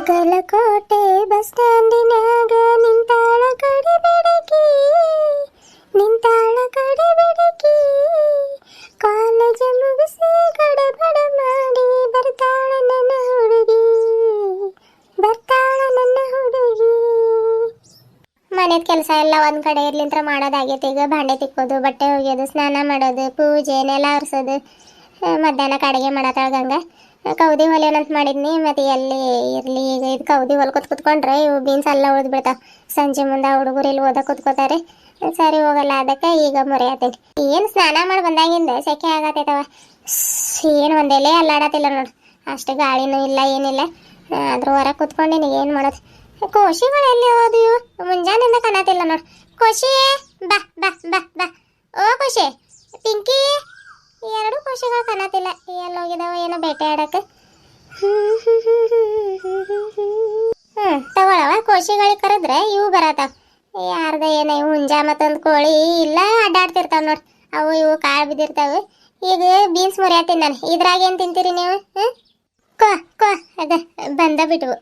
Bagalkot bus ಸ್ಟ್ಯಾಂಡಿನಾಗ ನಿಂತಾಳ ಕಡೆ ಬೆಡಕಿ, ನಿಂತಾಳ ಕಡೆ ಬೆಡಕಿ. College ಮುಗಿಸಿ ಗಡಬಡ ಮಾಡಿ ಬರ್ತಾಳ ನನ್ನ ಹುಡುಗಿ, ಬರ್ತಾಳ ನನ್ನ ಹುಡುಗಿ. ಮನೆದ ಕೆಲಸ ಎಲ್ಲ ಒಂದ್ ಕಡೆ ಇರ್ಲಿಂತ್ರ ಮಾಡೋದಾಗೈತೆ. ಈಗ ಬಾಂಡೆ ತಿಕ್ಕೋದು, ಬಟ್ಟೆ ಒಗೆಯೋದು, ಸ್ನಾನ ಮಾಡೋದು, ಪೂಜೆ, ನೆಲ ಒರೆಸೋದು ಮಧ್ಯಾಹ್ನಕ್ಕೆ ಅಡುಗೆ ಮಾಡತ್ತಾಳ ಗಂಗ. ಕೌದಿ ಹೊಲಿಯೋನಂತ ಮಾಡಿದ್ನಿ, ಮತ್ತೆ ಎಲ್ಲಿ ಇರ್ಲಿ, ಈಗ ಇದು ಕೌದಿ ಹೊಲ್ಕೊತ್ ಕುತ್ಕೊಂಡ್ರೆ ಇವು ಬೀನ್ಸ್ ಎಲ್ಲ ಉಳಿದು ಸಂಜೆ ಮುಂದೆ ಹುಡುಗರು ಇಲ್ಲಿ ಓದಕ್ಕೆ ಕುತ್ಕೋತಾರೆ ಸರಿ ಹೋಗಲ್ಲ, ಅದಕ್ಕೆ ಈಗ ಮೊರೆ ಆತೈತಿ ಏನು ಸ್ನಾನ ಮಾಡಿ ಬಂದಾಗಿಂದ ಸೆಕೆ ಆಗತ್ತೈತವ ಏನು ಒಂದೆಲೆ ಅಲ್ಲಾಡತ್ತಿಲ್ಲ ನೋಡು. ಅಷ್ಟು ಗಾಳಿನೂ ಇಲ್ಲ, ಏನಿಲ್ಲ. ಅದ್ರ ಹೊರಗೆ ಕುತ್ಕೊಂಡಿನಿ, ಏನು ಮಾಡೋದು? ಕೋಶಿಗಳು ಎಲ್ಲಿ ಹೋದು ಇವು? ಮುಂಜಾನೆಯಿಂದ ಕಾಣತಿಲ್ಲ ನೋಡು. ಖುಷಿ ಬಾ ಬಾ ಬಾ ಬಾ. ಓ ಖುಷಿ ಪಿಂಕಿ ಎರಡು ಕೋಶಿಗಳು ಕಾಣತಿಲ್ಲ ಎಲ್ಲಿ ಹೋಗಿದಾವ, ಏನೋ ಬೇಟೆ ಆಡಕ್ಕೆ? ಹ್ಞೂ ತಗೊಳವ ಕೋಶಿಗಳಿಗೆ ಕರೆದ್ರೆ ಇವು ಬರತಾವ ಯಾರ್ದ ಏನ ಇವು ಹುಂಜ ಮತ್ತೊಂದು ಕೋಳಿ ಇಲ್ಲ, ಅಡ್ಡಾಡ್ತಿರ್ತಾವ ನೋಡಿ. ಅವು ಇವು ಕಾಳು ಬಿದ್ದಿರ್ತಾವೆ. ಈಗ ಬೀನ್ಸ್ ಮುರಿಯತ್ತೀನಿ ನಾನು. ಇದ್ರಾಗ ಏನು ತಿಂತೀರಿ ನೀವು ಹ್ಞೂ ಕೋ ಕೋ, ಅದ, ಬಂದ ಬಿಟ್ವು.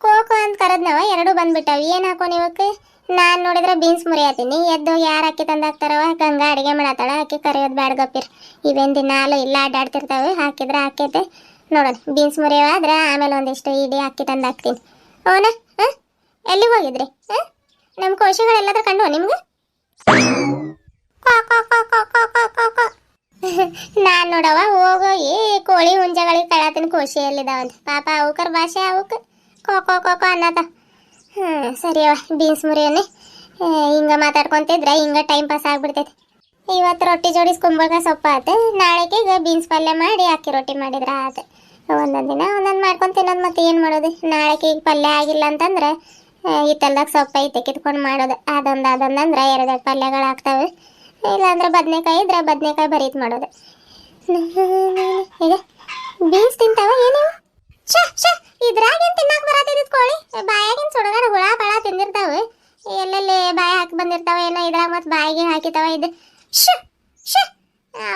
ಕೋಕೋ ಅಂತ ಕರೆದ್ನವ, ಎರಡು ಬಂದ್ಬಿಟ್ಟಾವ. ಏನು ಹಾಕೋ ಇವಕ್ಕೆ ನಾನು ನೋಡಿದ್ರೆ ಬೀನ್ಸ್ ಮುರಿಯತ್ತೀನಿ ಎದ್ದು ಯಾರು ಅಕ್ಕಿ ತಂದಾಕ್ತಾರವ ಗಂಗಾ ಅಡಿಗೆ ಮಾಡತ್ತಾಳ. ಅಕ್ಕಿ ಕರೆಯೋದು ಬ್ಯಾಡ ಗಪ್ಪಿರ್ ಇವೇನು ದಿನಾಲು ಇಲ್ಲ ಅಡ್ಡಾಡ್ತಿರ್ತಾವೆ ಹಾಕಿದ್ರೆ ಹಾಕೈತೆ. ನೋಡೋಣ. ಬೀನ್ಸ್ ಮುರಿಯವ ಆದ್ರೆ ಆಮೇಲೆ ಒಂದಿಷ್ಟು ಇಡಿ ಅಕ್ಕಿ ತಂದಾಕ್ತೀನಿ. ಅವನ ಹಾಂ? ಎಲ್ಲಿಗೆ ಹೋಗಿದ್ರಿ? ಹಾಂ? ನಮ್ಮ ಕೋಶಗಳೆಲ್ಲಾದ್ರೂ ಕಂಡು ನಿಮ್ಗೆ? ನಾನ್ ನೋಡವ ಹೋಗೋಗಿ ಕೋಳಿ ಹುಂಜಗಳಿಗೆ ಕಳತಿನ ಕೋಶಿ ಎಲ್ಲಿದಾವಂತ ಪಾಪ ಅವಕರ್ ಭಾಷೆ ಅವಕ್ಕೆ ಕೋ ಕೋ ಕೋ ಕೋ ಅನ್ನತ. ಹ್ಞೂ ಬೀನ್ಸ್ ಮುರಿಯೋನೆ ಹಿಂಗೆ ಮಾತಾಡ್ಕೊತಿದ್ರೆ ಹಿಂಗೆ ಟೈಮ್ ಪಾಸ್ ಆಗ್ಬಿಡ್ತೈತಿ. ಇವತ್ತು ರೊಟ್ಟಿ ಜೋಡಿಸ್ ಕುಂಬಳಕ ಸೊಪ್ಪು ಆತು. ನಾಳೆಗೆ ಬೀನ್ಸ್ ಪಲ್ಯ ಮಾಡಿ ಅಕ್ಕಿ ರೊಟ್ಟಿ ಮಾಡಿದ್ರೆ ಆತು. ಒಂದೊಂದು ದಿನ ಒಂದೊಂದು ಮಾಡ್ಕೊಂಡು ತಿನ್ನೋದು ಮತ್ತೆ ಏನು ಮಾಡೋದು? ನಾಳೆಗೆ ಈಗ ಪಲ್ಯ ಆಗಿಲ್ಲ ಅಂತಂದ್ರೆ ಹಿತ್ತಲ್ದಾಗ ಸೊಪ್ಪು ಐತೆ, ಕಿತ್ಕೊಂಡು ಮಾಡೋದು. ಅದೊಂದು ಅದೊಂದು ಅಂದ್ರೆ ಎರಡು ಪಲ್ಯಗಳು ಆಗ್ತವೆ. ಇಲ್ಲಾಂದ್ರೆ ಬದನೆಕಾಯಿ ಇದ್ರೆ ಬದನೆಕಾಯಿ ಬರೀತ್ ಮಾಡೋದು. ಬೀನ್ಸ್ ತಿಂತಾವ ಏನು ಇದ್ರಾಗ ಏನು ತಿನ್ನಕ್ಕೆ ಬರತ್ತಿದ್ದು ಕೋಳಿ ಮತ್ತೆ ಬಾಯಿಗೆ ಹಾಕಿತಾವ ಇದು.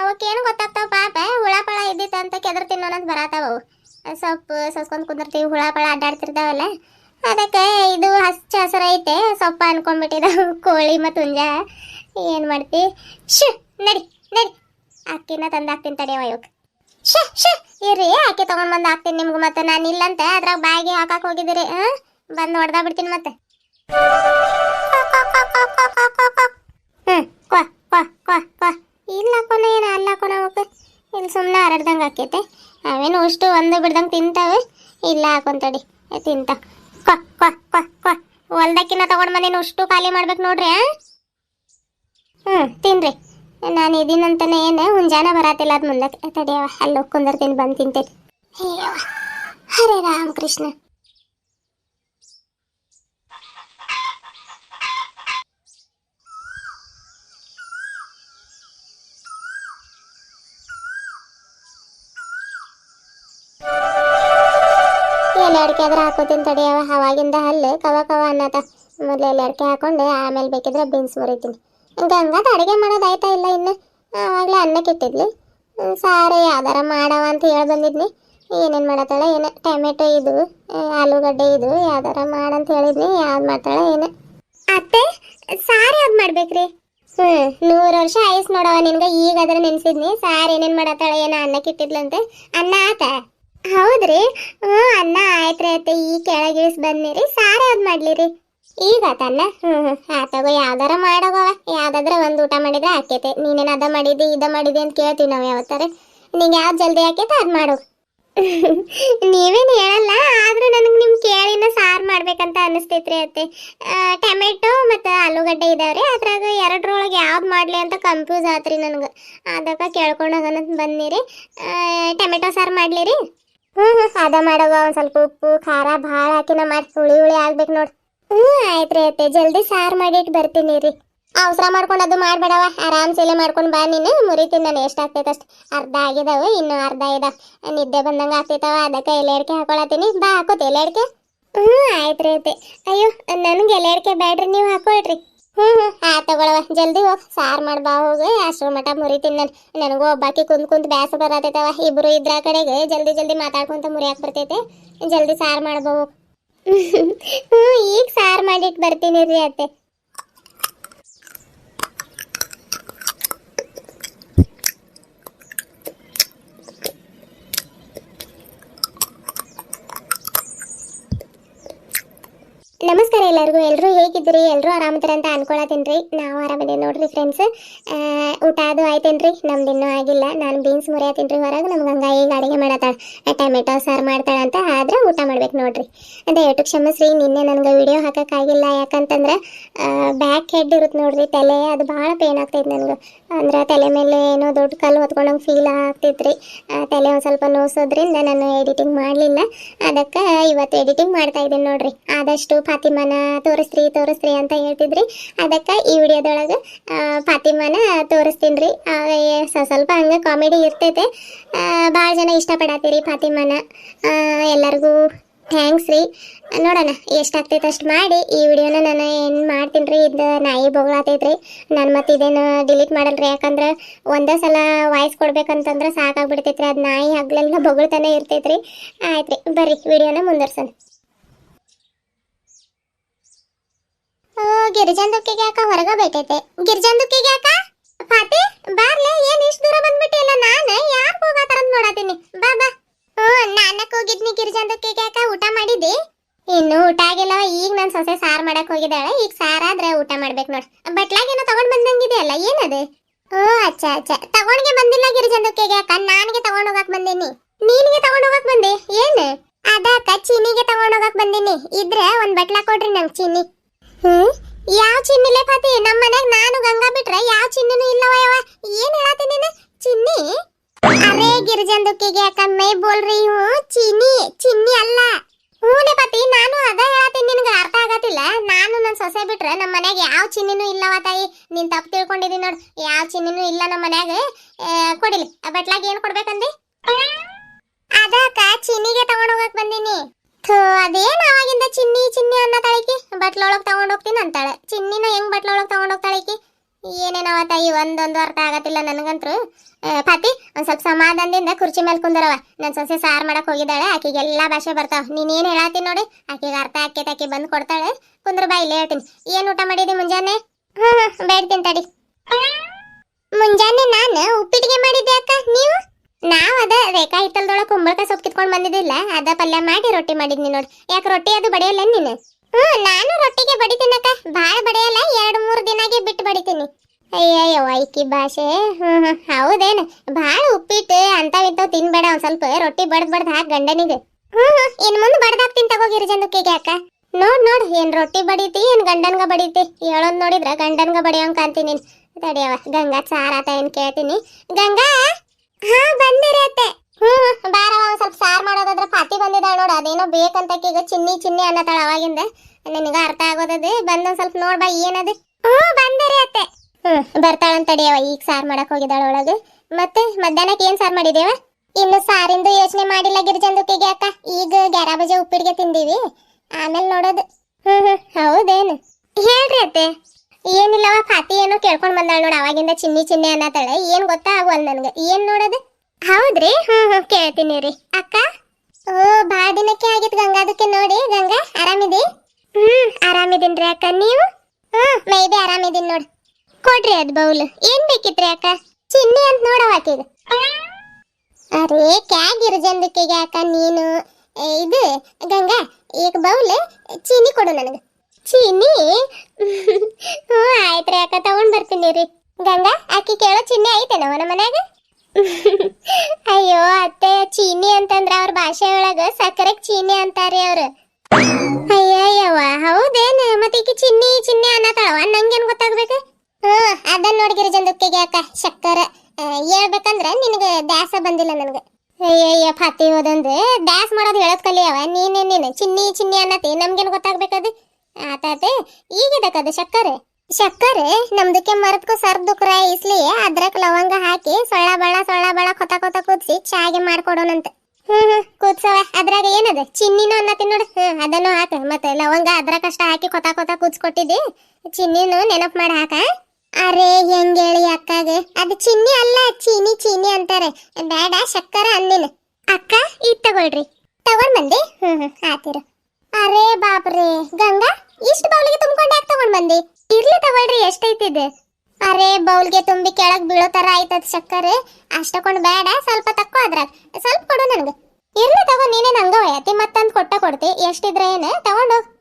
ಅವಕ್ಕೇನು ಗೊತ್ತಾಗ್ತಾವ ಪಾಪ ಹುಳ ಪಳ ಇದ್ದಿತ್ತು ಅಂತ ಕೆದರ್ ತಿನ್ನೋನಂತ ಬರತಾವ ಅವು. ಸೊಪ್ಪು, ಸಸ್ಕೊಂಡ್ ಕುಂದಿರ್ತೀವಿ ಹುಳ ಪಳ ಅಡ್ಡಾಡ್ತಿರ್ತಾವಲ್ಲ. ಅದಕ್ಕೆ ಇದು ಹಚ್ಚ ಐತೆ, ಸೊಪ್ಪ ಅನ್ಕೊಂಡ್ಬಿಟ್ಟಿದಾವ, ಕೋಳಿ ಮತ್ತು ಹುಂಜ. ಏನು ಮಾಡ್ತಿ? ಶು ನಡಿ ನಡಿ. ಅಕ್ಕಿನ ತಂದು ಹಾಕ್ತೀನಿ ತಡೆಯವ ಇವಕ್ಕೆ ಶ ಶ ಇರ್ರಿ, ಅಕ್ಕಿ ತಗೊಂಡ್ ಬಂದು ಹಾಕ್ತೀನಿ ನಿಮ್ಗೆ ಮತ್ತೆ ನಾನು ಇಲ್ಲಂತೆ ಅದ್ರಾಗ ಬಾಯಿಗೆ ಹಾಕಕ್ಕೆ ಹೋಗಿದ್ದೀರಿ, ಹಾಂ? ಬಂದು ಹೊಡೆದ ಬಿಡ್ತೀನಿ ಮತ್ತೆ. ಕ್ವಾ ಕ್ವಾ ಕ್ವಾ ಕ್ವಾ ಇಲ್ಲ ಕೊನೆ ಏನು ಅಲ್ಲ ಕೊನೆ ಅವಕ್ಕೆ. ಇಲ್ಲಿ ಸುಮ್ಮನೆ ಹರಡ್ದಂಗೆ ಆಕೈತೆ ಅವೇನು ಅಷ್ಟು ಒಂದು ಬಿಡ್ದಂಗೆ ತಿಂತಾವೆ. ಇಲ್ಲ ಹಾಕೊಂತಡಿ ತಿಂತಾ. ಕ್ವಾ ಕ್ವಾ ಕ್ವಾ ಕ್ವಾ ಹೊಲ್ದಕ್ಕಿನ್ನ ತಗೊಂಡು ಬಂದೇನು ಅಷ್ಟು ಖಾಲಿ ಮಾಡ್ಬೇಕು ನೋಡ್ರಿ ಹ್ಞೂ ತಿನ್ರಿ. ನಾನು ಇದೀನಂತಾನೆ ಏನು ಮುಂಜಾನೆ ಬರತ್ತಿಲ್ಲ ಅದು ಮುಂದಕ್ಕೆ. ತಡಿಯವ ಅಲ್ಲಿ ಹೋಗಿ ಕುಂದಿರ್ತೀನಿ, ಬಂದು ತಿಂತೇನೆ. ಅಯ್ಯವ್ವ. ಹರೇ ರಾಮ ಕೃಷ್ಣ ಎಲೆ ಅಡಿಕೆ ಆದ್ರೆ ಹಾಕೋತೀನಿ ತಡಿಯವ ಅವಾಗಿಂದ ಹಲ್ಲು ಕವ ಕವ ಅನ್ನತ ಮೊದಲೇ ಎಲೆ ಅಡಿಕೆ ಹಾಕೊಂಡು ಆಮೇಲೆ ಬೇಕಿದ್ರೆ ಬೀನ್ಸ್ ಮುರಿತೀನಿ. ಗಂಗಾದ ಅಡುಗೆ ಮಾಡೋದು ಆಯ್ತಾ ಇಲ್ಲ ಇನ್ನು. ಆವಾಗಲೇ ಅನ್ನಕ್ಕೆ ಇಟ್ಟಿದ್ಲಿ. ಸಾರು ಯಾವ್ದಾರ ಮಾಡವ ಅಂತ ಹೇಳಿ ಬಂದಿದ್ನಿ. ಏನೇನು ಮಾಡತ್ತಾಳೆ ಏನು? ಟೊಮೆಟೊ ಇದು ಆಲೂಗಡ್ಡೆ ಇದು ಯಾವ್ದಾರ ಮಾಡಂತ ಹೇಳಿದ್ನಿ. ಯಾವ್ದು ಮಾಡ್ತಾಳೆ ಏನು? ಅತ್ತೆ ಸಾರು ಯಾವ್ದು ಮಾಡ್ಬೇಕ್ರಿ? ಹ್ಞೂ ನೂರು ವರ್ಷ ಆಯ್ಸ್ ನೋಡವ ನಿನ್ಗೆ. ಈಗ ಅದ್ರ ನೆನ್ಸಿದ್ನಿ. ಸಾರು ಏನೇನು ಮಾಡತ್ತಾಳೆ ಏನೋ ಅನ್ನಕ್ಕೆ ಇಟ್ಟಿದ್ಲಂತೆ. ಅನ್ನ ಆತ? ಹೌದ್ರಿ? ಹ್ಞೂ, ಅನ್ನ ಆಯ್ತ್ರಿ ಅತ್ತೆ. ಈ ಕೆಳಗಿಳಿಸ್ ಬಂದಿರಿ. ಸಾರು ಯಾವ್ದು ಮಾಡ್ಲಿರಿ? ಈಗ ಆತನ್ನ ಹ್ಞೂ ಹ್ಞೂ ಆತಾಗೋ ಯಾವ್ದಾರ ಮಾಡೋಗವ. ಯಾವ್ದಾದ್ರ ಒಂದು ಊಟ ಮಾಡಿದ್ರೆ ಆಕೈತೆ. ನೀನೇನು ಅದ ಮಾಡಿದಿ, ಇದ ಮಾಡಿದಿ ಅಂತ ಕೇಳ್ತೀವಿ ನಾವು ಯಾವತ್ತಾರ. ನಿಂಗೆ ಯಾವ್ದು ಜಲ್ದಿ ಆಕೈತೆ, ಅದು ಮಾಡು. ನೀವೇನು ಹೇಳಲ್ಲ, ಆದ್ರೂ ನನಗೆ ನಿಮ್ಮ ಕೇಳಿನ ಸಾರು ಮಾಡ್ಬೇಕಂತ ಅನಿಸ್ತೈತ್ರಿ ಅತ್ತೆ. ಟೊಮೆಟೊ ಮತ್ತು ಆಲೂಗಡ್ಡೆ ಇದಾವ್ರಿ. ಅದ್ರಾಗ ಎರಡರೊಳಗೆ ಯಾವ್ದು ಮಾಡಲಿ ಅಂತ ಕನ್ಫ್ಯೂಸ್ ಆತ್ರಿ ನನಗೆ. ಅದಕ್ಕೆ ಕೇಳ್ಕೊಂಡು ಹೋಗೋಣ ಬಂದಿರಿ. ಟೊಮೆಟೊ ಸಾರು ಮಾಡ್ಲಿರಿ? ಹ್ಞೂ ಹ್ಞೂ ಅದ ಮಾಡವ ಒಂದು ಸ್ವಲ್ಪ ಉಪ್ಪು, ಖಾರ, ಭಾಳ ಹಾಕಿನ ಮಾಡಿ ಹುಳಿ ಹುಳಿ ಆಗ್ಬೇಕು ನೋಡಿ. ಹ್ಞೂ ಆಯ್ತ್ರಿ ಅತ್ತೆ. ಜಲ್ದಿ ಸಾರು ಮಾಡಿಟ್ಟು ಬರ್ತೀನಿ ರೀ. ಅವಸರ ಮಾಡ್ಕೊಂಡು ಅದು ಮಾಡಬೇಡವ ಆರಾಮ್ಸೆಲೆ ಮಾಡ್ಕೊಂಡು ಬಾ ನೀನು. ಮುರಿತೀನಿ ನಾನು ಎಷ್ಟು ಆಗ್ತೈತೆ ಅಷ್ಟು. ಅರ್ಧ ಆಗಿದಾವೆ, ಇನ್ನು ಅರ್ಧ ಇದ ನಿದ್ದೆ ಬಂದಂಗೆ ಆಗ್ತೈತವ, ಅದಕ್ಕೆ ಎಲೆ ಹಾಕೊಳತೀನಿ ಬಾ ಹಾಕೋತಿ ಎಲೆ ಅಡಿಕೆ. ಹ್ಞೂ ಅತ್ತೆ. ಅಯ್ಯೋ, ನನಗೆ ಎಲೆ ಬೇಡ್ರಿ ನೀವು ಹಾಕೊಳ್ರಿ. ಹ್ಞೂ ಹ್ಞೂ ಆ, ತಗೊಳವ. ಜಲ್ದಿ ಹೋಗಿ. ಸಾರು ಮಾಡಿ ಬಾ, ಹೋಗಿ. ಮಟ ಮುರಿತೀನಿ ನಾನು. ನನಗೂ ಒಬ್ಬಾಕಿ ಕುಂತ್ ಕುಂತ್ ಬ್ಯಾಸ ಬರತೈತವ. ಇಬ್ರು ಇದ್ರ ಕಡೆಗೆ ಜಲ್ದಿ ಜಲ್ದಿ ಮಾತಾಡ್ಕೊಂತ ಮುರಿಯಾಕ್ ಬರ್ತೈತೆ. ಜಲ್ದಿ ಸಾರು ಮಾಡ್ಬೋ ಹ್ಞೂ ಈಗ ಸಾರು ಮಾಡಿಟ್ಟು ಬರ್ತೀನಿ ರೀ ಅತ್ತೆ. ನಮಸ್ಕಾರ ಎಲ್ಲರಿಗೂ. ಎಲ್ಲರೂ ಹೇಗಿದ್ದೀರಿ? ಎಲ್ಲರೂ ಆರಾಮದಿರ ಅಂತ ಅನ್ಕೊಳತೀನಿ ರೀ. ನಾವು ಆರಾಮದೇವಿ ನೋಡ್ರಿ ಫ್ರೆಂಡ್ಸ್ ಊಟ ಅದು ಆಯ್ತೇನ್ರಿ ನಮ್ದು ಇನ್ನೂ ಆಗಿಲ್ಲ. ನಾನು ಬೀನ್ಸ್ ಮುರಿಯತ್ತೀನಿ ಹೊರಗೆ. ನಮ್ಗೆ ಹಂಗ ಈಗ ಅಡುಗೆ ಮಾಡತ್ತಾಳೆ. ಟೊಮೆಟೊ, ಸಾರು ಮಾಡ್ತಾಳೆ ಅಂತ. ಆದ್ರೆ ಊಟ ಮಾಡ್ಬೇಕು ನೋಡ್ರಿ. ದಯವಿಟ್ಟು ಕ್ಷಮಿಸ್ರಿ, ನಿನ್ನೆ ನನಗೆ ವಿಡಿಯೋ ಹಾಕೋಕ್ಕಾಗಿಲ್ಲ ಯಾಕಂತಂದ್ರೆ ಬ್ಯಾಕ್ ಹೆಡ್ ಇರುತ್ತೆ ನೋಡ್ರಿ ತಲೆ. ಅದು ಭಾಳ ಪೇನ್ ಆಗ್ತೈತೆ ನನಗೆ. ಅಂದ್ರೆ ತಲೆ ಮೇಲೆ ಏನೋ ದೊಡ್ಡ ಕಲ್ಲು ಹೊತ್ಕೊಂಡಂಗೆ ಫೀಲ್ ಆಗ್ತೈತ್ರಿ ತಲೆ ಒಂದು ಸ್ವಲ್ಪ ನೋಸೋದ್ರಿಂದ ನಾನು ಎಡಿಟಿಂಗ್ ಮಾಡಲಿಲ್ಲ. ಅದಕ್ಕೆ ಇವತ್ತು ಎಡಿಟಿಂಗ್ ಮಾಡ್ತಾ ಇದ್ದೀನಿ ನೋಡ್ರಿ. ಆದಷ್ಟು ಫಾತಿಮಾನ ತೋರಿಸ್ರಿ ತೋರಿಸ್ರಿ ಅಂತ ಹೇಳ್ತಿದ್ರಿ. ಅದಕ್ಕೆ ಈ ವಿಡಿಯೋದೊಳಗೆ ಫಾತಿಮಾನ ತೋರಿಸ್ತೀನಿ ರೀ ಸ್ವಲ್ಪ ಹಂಗೆ ಕಾಮಿಡಿ ಇರ್ತೈತೆ. ಭಾಳ ಜನ ಇಷ್ಟಪಡತ್ತೀರಿ ಫಾತಿಮಾನ. ಎಲ್ಲರಿಗೂ ಥ್ಯಾಂಕ್ಸ್ ರೀ. ನೋಡೋಣ, ಎಷ್ಟಾಗ್ತೈತೆ ಅಷ್ಟು ಮಾಡಿ. ಈ ವಿಡಿಯೋನ ನಾನು ಏನು ಮಾಡ್ತೀನಿ ರೀ ಇದು ನಾಯಿ ಬೊಗಳಾತೈತ್ರಿ ನಾನು ಮತ್ತೆ ಇದೇನು ಡಿಲೀಟ್ ಮಾಡಲ್ರಿ. ಯಾಕಂದ್ರೆ ಒಂದೇ ಸಲ ವಾಯ್ಸ್ ಕೊಡ್ಬೇಕಂತಂದ್ರೆ ಸಾಕಾಗ್ಬಿಡ್ತೈತ್ರಿ. ಅದು ನಾಯಿ ಹಗ್ಲೆಲ್ಲ ಬೊಗಳ್ತಾನೆ ಇರ್ತೈತ್ರಿ. ಆಯ್ತು ರೀ ಬರ್ರಿ, ವಿಡಿಯೋನ ಮುಂದುವರ್ಸೋಣ. ಗಿರಿಜಂದುಕ್ಕಿಗೆ ಯಾಕ ಹೊರಗ ಬೇಕೈತೆ ಗಿರಿಜಂದುಕ್ಕಿಗೆ ಯಾಕ? ಫಾತಿ ಬಾರ್ಲೆ, ಏನ್ ಇಷ್ಟ ದೂರ ಬಂದ್ಬಿಟ್ಟಿಲ್ಲ ನಾನು? ಯಾರ್ ಹೋಗತಾರ ನೋಡತೀನಿ ಬಾ ಬಾ. ನಾನಕ್ ಹೋಗಿದ್ನಿ ಗಿರಿಜಂದುಕ್ಕಿಗೆ ಯಾಕ? ಊಟ ಮಾಡಿದಿ ಇನ್ನು ಊಟ ಆಗಿಲ್ಲ. ಈಗ ನನ್ನ ಸೊಸೆ ಸಾರ್ ಮಾಡಕ್ ಹೋಗಿದ್ದಾಳೆ. ಈಗ ಸಾರ್ ಆದ್ರೆ ಊಟ ಮಾಡ್ಬೇಕು ನೋಡ್. ಬಟ್ಲಾಗ ತಗೊಂಡ್ ಬಂದಂಗಿದೆಯಲ್ಲ, ಏನದು? ಓ, ಅಚ್ಚ ಅಚ್ಚ. ತಗೊಂಡ್ಗೆ ಬಂದಿಲ್ಲ ಗಿರಿಜಂದುಕ್ಕಿಗೆ ಯಾಕ? ನಾನ್ಗೆ ತಗೊಂಡ್ ಹೋಗಕ್ ಬಂದೇನಿ. ನೀನ್ಗೆ ತಗೊಂಡ್ ಹೋಗಕ್ ಬಂದೆ? ಏನು? ಅದಕ್ಕ ಚೀನಿಗೆ ತಗೊಂಡ್ ಹೋಗಕ್ ಬಂದೀನಿ. ಇದ್ರೆ ಒಂದ್ ಬಟ್ಲಾ ಕೊಡ್ರಿ ನಂಗ್ ಚೀನಿ. ಹ್ಮ್? ಯಾವ ಚಿನ್ನಿಲೆ ಪಾತಿ? ನಮ್ಮ ಮನೆಗ್ ನಾನು ಗಂಗಾ ಬಿಟ್ರೆ ಯಾವ ಚಿನ್ನಿನೂ ಇಲ್ಲವ ಯವ ಏನ್ ಹೇಳತ್ತಿ ನೀನು? ಚಿನ್ನಿ? ಅರೇ ಗಿರಿಜಂದುಕ್ಕಿಗೆ ಕಮ್ಮೆ ಬೋಲ್ರಿ ಇವು. ಚಿನ್ನಿ ಚಿನ್ನಿ ಅಲ್ಲ. ಹೂನೆ ಪತಿ, ನಾನು ಅದ ಹೇಳತ್ತೀನಿ ನಿನಗೆ, ಅರ್ಥ ಆಗತ್ತಿಲ್ಲ. ನಾನು ನನ್ನ ಸೊಸೆ ಬಿಟ್ರೆ ನಮ್ಮ ಮನೆಗೆ ಯಾವ ಚಿನ್ನಿನೂ ಇಲ್ಲವ ತಾಯಿ? ನಿನ್ ತಪ್ಪು ತಿಳ್ಕೊಂಡಿದ್ದೀನಿ ನೋಡು. ಯಾವ ಚಿನ್ನಿನೂ ಇಲ್ಲ ನಮ್ಮ ಮನ್ಯಾಗ. ಕೊಡಿಲಿ. ಆ ಬಟ್ಲಾಗ ಏನು ಕೊಡ್ಬೇಕಂದಿ? ಅದಕ್ಕ ಚಿನ್ನಿಗೆ ತಗೊಂಡ್ ಹೋಗಕ್ ಬಂದೀನಿ. ಥೋ, ಅದೇನ್ ಅವಾಗಿಂದ ಚಿನ್ನಿ ಬಟ್ಲೊಳಗ್ ತಗೊಂಡ್ ಹೋಗ್ತೀನಿ ಅಂತಾಳೆ. ಚಿನ್ನಿನ ಹೆಂಗ್ ತಗೊಂಡು ತಗೊಂಡ್ ಹೋಗ್ತಾಳಿಕಿ ಏನೇನವ ತಾಯಿ ಒಂದೊಂದು ಅರ್ಥ ಆಗತ್ತಿಲ್ಲ ನನಗಂತ್ರು. ಪಾತಿ, ಒಂದ್ ಸ್ವಲ್ಪ ಸಮಾಧಾನದಿಂದ ಕುರ್ಚಿ ಮೇಲೆ ಕುಂದರವ ನನ್ ಸೊಸೆ ಸಾರ್ ಮಾಡಕ್ ಹೋಗಿದ್ದಾಳೆ ಆಕಿಗೆ ಎಲ್ಲಾ ಭಾಷೆ ಬರ್ತಾವ. ನೀನ್ ಏನ್ ಹೇಳತ್ತೀನಿ ನೋಡಿ? ಆಕೆಗೆ ಅರ್ಥ ಆಕೈತೆ ಆಕೆ ಬಂದ್ ಕೊಡ್ತಾಳೆ. ಕುಂದ್ರ ಬಾ, ಇಲ್ಲೇ ಹೇಳ್ತೀನಿ. ಏನ್ ಊಟ ಮಾಡಿದಿ ಮುಂಜಾನೆ? ಹ್ಞೂ ಹ್ಞೂ ಬೇಡ್ತೀನಿ ತಡಿ. ಮುಂಜಾನೆ ನಾನು ಉಪ್ಪಿಟ್ಟಿಗೆ ಮಾಡಿದ್ದೆ ಅಕ್ಕ, ನೀವು? ನಾವ್ ಅದ ರೇಖಾ ಹಿತ್ತಲ್ದೊಳಗ ಕುಂಬಳಕಾಯಿ ಸೊಪ್ಪು ಕಿತ್ಕೊಂಡ್ ಬಂದಿದ್ದಿಲ್ಲ, ಅದ ಪಲ್ಯ ಮಾಡಿ ರೊಟ್ಟಿ ಮಾಡಿದ್ನಿ ನೋಡಿ. ಯಾಕೆ ರೊಟ್ಟಿ ಅದು ಬಡಿಯಲ್ಲ ನೀನು? ಹ್ಮ್ ನಾನು ರೊಟ್ಟಿಗೆ ಬಡಿತೀನಕ್ಕ. ಭಾಳ ಬಡಿಯಲ್ಲ, ಎರಡ್ ಮೂರ್ ದಿನಾಗೆ ಬಿಟ್ಟು ಬಡಿತೀನಿ. ಅಯ್ಯಯ್ಯೋ, ಐಕಿ ಭಾಷೆ. ಹ್ಮ್ ಹ್ಮ್ ಹೌದೇನ? ಭಾಳ ಉಪ್ಪಿಟ್ಟು ಅಂತಾವ್ ಇಂತಾವ್ ತಿನ್ಬೇಡ ಒಂದ್ ಸ್ವಲ್ಪ. ರೊಟ್ಟಿ ಬಡ್ದ್ ಬಡ್ದ್ ಹಾಕ್ ಗಂಡನಿಗೆ. ಹ್ಮ್ ಇನ್ ಮುಂದ್ ಬಡ್ದಾಕ್ತೀನಿ ತಗೋಗಿರಿ ತಗೋ ಅಕ್ಕ. ನೋಡ್ ನೋಡ್, ಏನ್ ರೊಟ್ಟಿ ಬಡಿತಿ, ಏನ್ ಗಂಡನ್ಗ ಬಡಿತಿ? ಹೇಳೋದ್ ನೋಡಿದ್ರ ಗಂಡನ್ಗ ಬಡಿಯೋಂಗ್ ಕಾಣ್ತೀನಿ ತಡಿಯವ ಗಂಗಾ ಸಾರಾತ ಏನ್ ಕೇಳ್ತೀನಿ? ಗಂಗಾ? ಹಾ ಬಂದಿರಿ ಅತ್ತೆ ಹ್ಮ್ ಬಾರವ ಸ್ವಲ್ಪ ಸಾರ್ ಮಾಡೋದಾದ್ರೆ ಪಾತಿ ಬಂದಿದ್ದಾಳ ನೋಡು, ಅದೇನೋ ಬೇಕಂತ ಈಗ ಚಿನ್ನಿ ಚಿನ್ನಿ ಅನ್ನತಾಳ ಅವಾಗಿಂದ. ನಿನಗ ಅರ್ಥ ಆಗೋದದು. ಬಂದ ಸ್ವಲ್ಪ ನೋಡ್ಬಾ, ಏನದು? ಹ್ಮ್, ಬಂದಿರಿ ಅತ್ತೆ. ಹ್ಮ್, ಬರ್ತಾಳಂತ ತಡಿಯವ ಈಗ ಸಾರ್ ಮಾಡಕ್ ಹೋಗಿದ್ದಾಳ ಒಳಗೆ. ಮತ್ತೆ ಮಧ್ಯಾಹ್ನಕ್ಕೆ ಏನ್ ಸಾರ್ ಮಾಡಿದೇವ? ಇನ್ನು ಸಾರಿಂದು ಯೋಚನೆ ಮಾಡಿಲ್ಲ ಗಿರಿಜಂದುಕಿಗೆ ಅಕ್ಕ. ಈಗ ಗ್ಯಾರ ಬಜೆ ಉಪ್ಪಿಟ್ಟಿಗೆ ತಿಂದೀವಿ. ಆಮೇಲೆ ನೋಡೋದು. ಹ್ಮ್ ಹ್ಮ್, ಹೌದೇನು? ಹೇಳ್ರಿ ಅತ್ತೆ. ಏನಿಲ್ಲವ ಫಾತಿ ಏನೋ ಕೇಳ್ಕೊಂಡ್ ಬಂದಾಳ ನೋಡ, ಅವಾಗಿಂದ ಚಿನ್ನಿ ಚಿನ್ನಿ ಅನ್ನತಾಳೆ ಏನ್ ಗೊತ್ತಾ ನನ್ಗ? ಏನ್ ನೋಡೋದು? ಹೌದ್ರಿ? ಹ್ಮ್ ಹ್ಮ್ ಕೇಳ್ತೀನಿ ರೀ. ಅಕ್ಕ? ಓ ಭಾಳ ದಿನಕ್ಕೆ ಆಗಿತ್ತು ಗಂಗಾದಕ್ಕೆ ನೋಡಿ. ಗಂಗಾ ಆರಾಮಿದಿ? ಹ್ಮ್ ಆರಾಮಿದೀನ್ರಿ ಅಕ್ಕ. ನೀವು? ಹ್ಮ್ ಮೈ ಬಿ ಆರಾಮಿದೀನಿ ನೋಡಿ. ಕೊಡ್ರಿ ಅದ್ ಬೌಲ್. ಏನ್ ಬೇಕಿತ್ರಿ ಅಕ್ಕ? ಚಿನ್ನಿ ಅಂತ ನೋಡವಾಕಿದ್ ಅರೇ ಕ್ಯಾ ಗಿರಿಜಂದಕ್ಕಿಗೆ ಅಕ್ಕ ನೀನು. ಇದು ಗಂಗಾ ಈಗ ಬೌಲ್ ಚೀನಿ ಕೊಡು ನನಗೆ. ಚೀನಿ? ಹ್ಞೂ ಆಯ್ತ್ರಿ ಅಕ್ಕ ತಗೊಂಡ್ ಬರ್ತೀನಿ ರೀ. ಗಂಗಾ ಆಕಿ ಕೇಳೋ ಚಿನ್ನಿ ಐತೆ ನಮ್ಮ ಮನ್ಯಾಗ? ಅಯ್ಯೋ, ಅತ್ತೆ, ಚೀನಿ ಅಂತಂದ್ರ ಅವ್ರ ಭಾಷೆ ಒಳಗ ಸಕ್ಕರೆ ಚೀನಿ ಅಂತಾರೆ ಅವ್ರು. ಅಯ್ಯಯ್ಯವ್ವ ಹೌದೇನ? ಮತ್ತೆ ಈಕಿ ಚಿನ್ನಿ ಚಿನ್ನಿ ಅನ್ನತಾಳವ ನಂಗೇನ್ ಗೊತ್ತಾಗ್ಬೇಕು? ಹ್ಮ್ ಅದನ್ನ ಜನ ಗಿರಿಜಂದುಕ್ಕಿಗೆ ಅಕ್ಕ, ಶಕ್ಕರ. ಹೇಳ್ಬೇಕಂದ್ರ ನಿನಗೆ ದ್ಯಾಸ ಬಂದಿಲ್ಲ ನನಗೆ. ಅಯ್ಯಯ್ಯ ಫಾತಿ ಹೋದಂದ್ರೆ ದ್ಯಾಸ್ ಮಾಡೋದು ಹೇಳೋದ್ ಕಲಿಯವ. ನೀನೇ, ನೀನು ಚಿನ್ನಿ ಚಿನ್ನಿ ಅನ್ನತಿ, ನಮ್ಗೇನ್ ಗೊತ್ತಾಗ್ಬೇಕದು ಆತಾತೆ ಈಗಿದಕ್ಕದು ಶಕ್ಕರೆ? ಶಕ್ಕರೆ, ನಮ್ದಕ್ಕೆ ಮರದ್ಕೋ ಸರ್ದುಕ್ರ ಇಸ್ಲಿ, ಅದ್ರಕ್ ಲವಂಗ ಹಾಕಿ ಸೊಳ್ಳ ಬಳ ಸೊಳ್ಳ ಬಳ ಕೊತ ಕೊತ ಕೂದ್ಸಿ ಚಾಗೆ ಮಾಡ್ಕೊಡೋಣಂತ. ಹ್ಮ್ ಹ್ಮ್ ಕೂದ್ಸವ ಅದ್ರಾಗ ಏನದ? ಚಿನ್ನಿನ ಅನ್ನತಿ ನೋಡು ಅದನ್ನು ಹಾಕ. ಮತ್ತೆ ಲವಂಗ ಅದ್ರಕಷ್ಟ ಹಾಕಿ ಕೊತ ಕೊತ ಕೂದ್ಸ್ಕೊಟ್ಟಿದ್ದಿ ಚಿನ್ನಿನು ನೆನಪ್ ಮಾಡಿ ಹಾಕ. ಅರೆ ಹೆಂಗ್ ಹೇಳಿ ಅಕ್ಕಗೆ? ಅದು ಚಿನ್ನಿ ಅಲ್ಲ, ಚೀನಿ ಚೀನಿ ಅಂತಾರೆ. ಬೇಡ ಶಕ್ಕರ ಅಂದಿನ ಅಕ್ಕ, ಇದ್ ತಗೊಳ್ರಿ. ತಗೊಂಡ್ ಬಂದಿ? ಹ್ಮ್ ಹ್ಮ್, ಆತಿರು. ಅರೆ, ಬಾಪ್ರೆ. ಗಂಗಾ, ಇಷ್ಟು ಬೌಲಿಗೆ ತುಂಬಿಕೊಂಡು ಯಾಕೆ ತಗೊಂಡ್ ಬಂದಿ? ಇರ್ಲಿ ತಗೊಳ್ರಿ, ಎಷ್ಟೈತಿದೆ. ಅರೆ, ಬೌಲ್ಗೆ ತುಂಬಿ ಕೆಳಗ್ ಬೀಳೋ ತರ ಆಯ್ತದ ಸಕ್ಕರೆ ಅಷ್ಟಕೊಂಡ್ ಬೇಡ, ಸ್ವಲ್ಪ ತಕ್ಕೋ ಅದ್ರಾಗ. ಸ್ವಲ್ಪ ಕೊಡು ನನಗೆ. ಇರ್ಲಿ ತಗೋ, ನೀನೇ ನಂಗ ಒಯ್ಯತಿ ಮತ್ತಂದ್ ಕೊಟ್ಟ ಕೊಡ್ತಿ. ಎಷ್ಟಿದ್ರೆ ಏನು, ತಗೊಂಡು